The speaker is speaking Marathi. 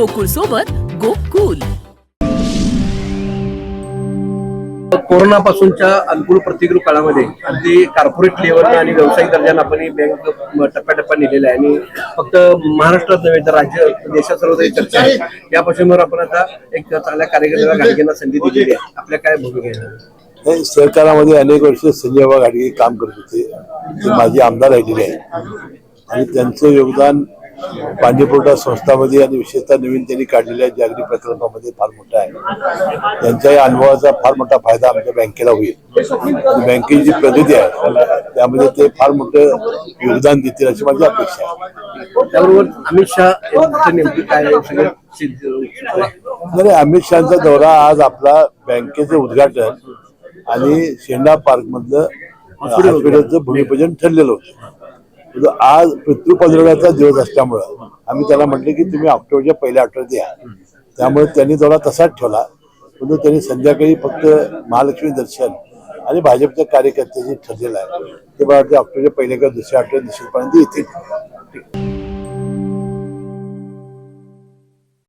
गोकुळ सोबत गोकुल. कोरोनापासूनच्या अनुकूल प्रतिकूल काळामध्ये अगदी कॉर्पोरेट लेवलला आणि व्यावसायिक दर्जानं आपण ही बँक टप्प्याटप्प्या नेलेला आहे. आणि फक्त महाराष्ट्रात नव्हे तर राज्य देशात सर्व चर्चा आहे. या पार्श्वभूमीवर आपण आता एक चांगल्या कार्यकर्त्याला घाटघेंना संधी दिलेली आहे. आपल्या काय भूमिका आहे? नाही, सरकारामध्ये अनेक वर्ष संजय बाबा घाडगे काम करत होते. ते माझे आमदार राहिलेले आहेत. आणि त्यांचं योगदान पाणीपुरवठा संस्थामध्ये आणि विशेषतः नवीन त्यांनी काढलेल्या जागरी प्रकल्पामध्ये फार मोठं आहे. त्यांच्या या अनुभवाचा फार मोठा फायदा आमच्या बँकेला होईल. बँकेची जी प्रगती आहे त्यामध्ये ते फार मोठं योगदान देतील अशी माझी अपेक्षा आहे. त्याबरोबर अमित शहा नेमकं काय नाही अमित शहाचा दौरा आज आपला बँकेचं उद्घाटन आणि शेंडा पार्क मधलं हॉस्पिटलचं भूमिपूजन ठरलेलं होतं. म्हणजे आज पितृपंधरवड्याचा दिवस असल्यामुळं आम्ही त्याला म्हटलं की तुम्ही ऑक्टोबरच्या पहिल्या आठवड्यात या त्यामुळे त्यांनी थोडा तसाच ठेवला. परंतु त्यांनी संध्याकाळी फक्त महालक्ष्मी दर्शन आणि भाजपच्या कार्यकर्त्यांनी ठरलेलं आहे. ते मला वाटतं ऑक्टोबरच्या पहिल्या किंवा दुसऱ्या आठवड्यात निश्चितपणे येतील.